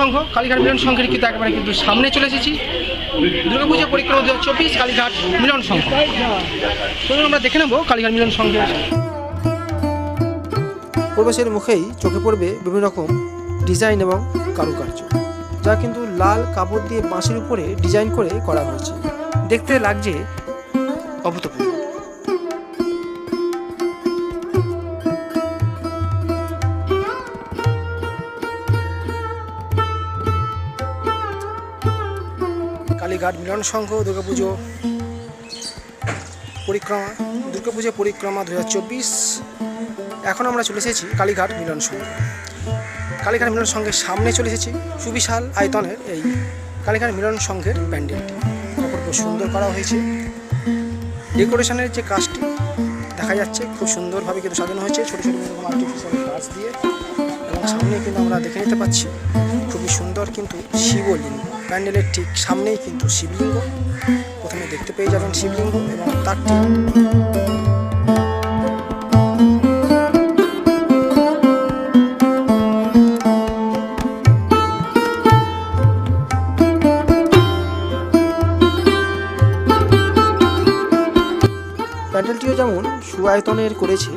সংঘ, কালীঘাট মিলন সংঘের কিন্তু একেবারে কিন্তু সামনে চলে এসেছি। দুর্গাপূজা পরিক্রমা দু হাজার চব্বিশ, কালীঘাট মিলন সংঘ। চলুন আমরা দেখে নেব কালীঘাট মিলন সংঘের। প্রবেশের মুখেই চোখে পড়বে বিভিন্ন রকম ডিজাইন এবং কারুকার্য, যা কিন্তু লাল কাপড় দিয়ে বাঁশের উপরে ডিজাইন করে করা হয়েছে। দেখতে লাগছে অভূতপূর্ব। কালীঘাট মিলন সংঘ, দুর্গাপুজো পরিক্রমা দুর্গাপুজো পরিক্রমা দু হাজার চব্বিশ। এখন আমরা চলে এসেছি কালীঘাট মিলন সংঘ। কালীঘাট মিলন সংঘের সামনে চলে এসেছি সুবিশাল আয়তনের এই কালীঘাট মিলন সংঘের প্যান্ডেলটি। সুন্দর করা হয়েছে। ডেকোরেশনের যে কাজটি দেখা যাচ্ছে, খুব সুন্দরভাবে কিন্তু সাজানো হয়েছে। ছোটো ছোটো এরকম আর্টিফিশিয়াল গাছ দিয়ে। এবং সামনে কিন্তু আমরা দেখে নিতে পাচ্ছি, খুবই সুন্দর কিন্তু শিবলিঙ্গ। প্যান্ডেলের ঠিক সামনেই কিন্তু শিবলিঙ্গ। প্রথমে দেখতে পেয়ে যাবেন শিবলিঙ্গ এবং তার ঠিক যেমন সুআয়তনের করেছে,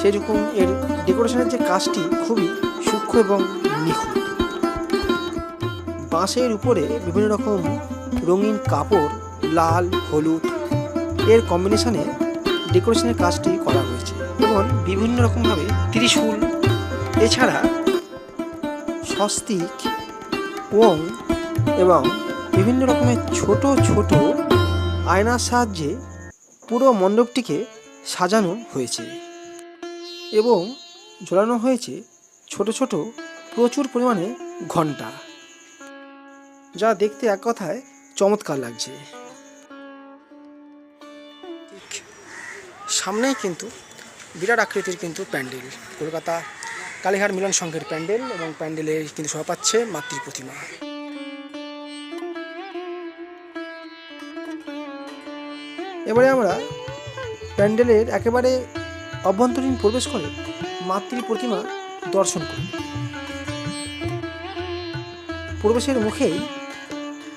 সেরকম এর ডেকোরেশনের যে কাজটি খুবই সূক্ষ্ম এবং নিখুঁত। বাঁশের উপরে বিভিন্ন রকম রঙিন কাপড়, লাল, হলুদ, এর কম্বিনেশনে ডেকোরেশনের কাজটি করা হয়েছে এবং বিভিন্ন রকমভাবে ত্রিশূল, এছাড়া স্বস্তিক, ওং এবং বিভিন্ন রকমের ছোট ছোট আয়নার সাহায্যে পুরো মণ্ডপটিকে সাজানো হয়েছে এবং ঝোলানো হয়েছে ছোট ছোট প্রচুর পরিমাণে ঘণ্টা যা দেখতে এক কথায় চমৎকার লাগছে। সামনেই কিন্তু বিরাট আকৃতির কিন্তু প্যান্ডেল, কলকাতা কালীঘাট মিলন সংঘের প্যান্ডেল এবং প্যান্ডেলে কিন্তু শোভা পাচ্ছে মাতৃ প্রতিমা এবারে আমরা প্যান্ডেলের একেবারে অভ্যন্তরীণ প্রবেশ করে মাতৃ প্রতিমা দর্শন করি। প্রবেশের মুখেই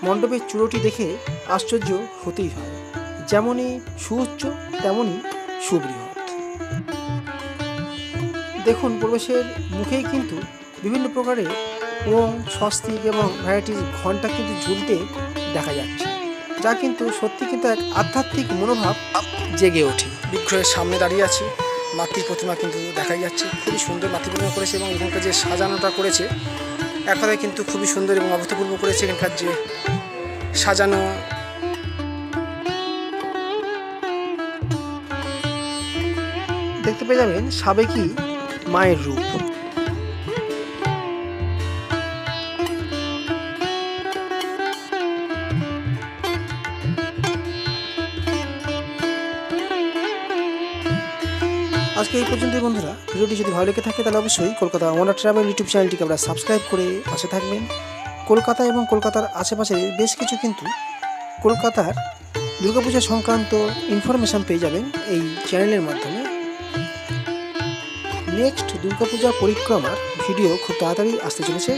মণ্ডপের চূড়োটি দেখে আশ্চর্য হতেই হয়। যেমনই সুউচ্চ, তেমনই সুবৃহৎ। দেখুন, প্রবেশের মুখেই কিন্তু বিভিন্ন প্রকারের ওং স্বস্তিক এবং ভ্যারাইটিস ঘণ্টা কিন্তু ঝুলতে দেখা যাচ্ছে। যা কিন্তু সত্যি কিন্তু এক আধ্যাত্মিক মনোভাব জেগে ওঠে। বিগ্রহের সামনে দাঁড়িয়ে আছি। মাতৃ প্রতিমা কিন্তু দেখাই যাচ্ছে। খুবই সুন্দর মাতৃ প্রতিমা করেছে এবং এখানকার যে সাজানোটা করেছে এক কথায় কিন্তু খুবই সুন্দর এবং অভূতপূর্ব করেছে এখানকার যে সাজানো। দেখতে পেয়ে যাবেন সাবেকি মায়ের রূপ। আজকে এই পর্যন্তই বন্ধুরা। ভিডিওটি যদি ভালো লেগে থাকে তাহলে অবশ্যই কলকাতা ওয়ান্ডার ট্রাভেল ইউটিউব চ্যানেলটিকে আপনারা সাবস্ক্রাইব করে পাশে থাকবেন। কলকাতা এবং কলকাতার আশেপাশে বেশ কিছু কিন্তু কলকাতার দুর্গাপূজা সংক্রান্ত ইনফরমেশান পেয়ে যাবেন এই চ্যানেলের মাধ্যমে। নেক্সট দুর্গাপূজা পরিক্রমার ভিডিও খুব তাড়াতাড়ি আসতে চলেছে।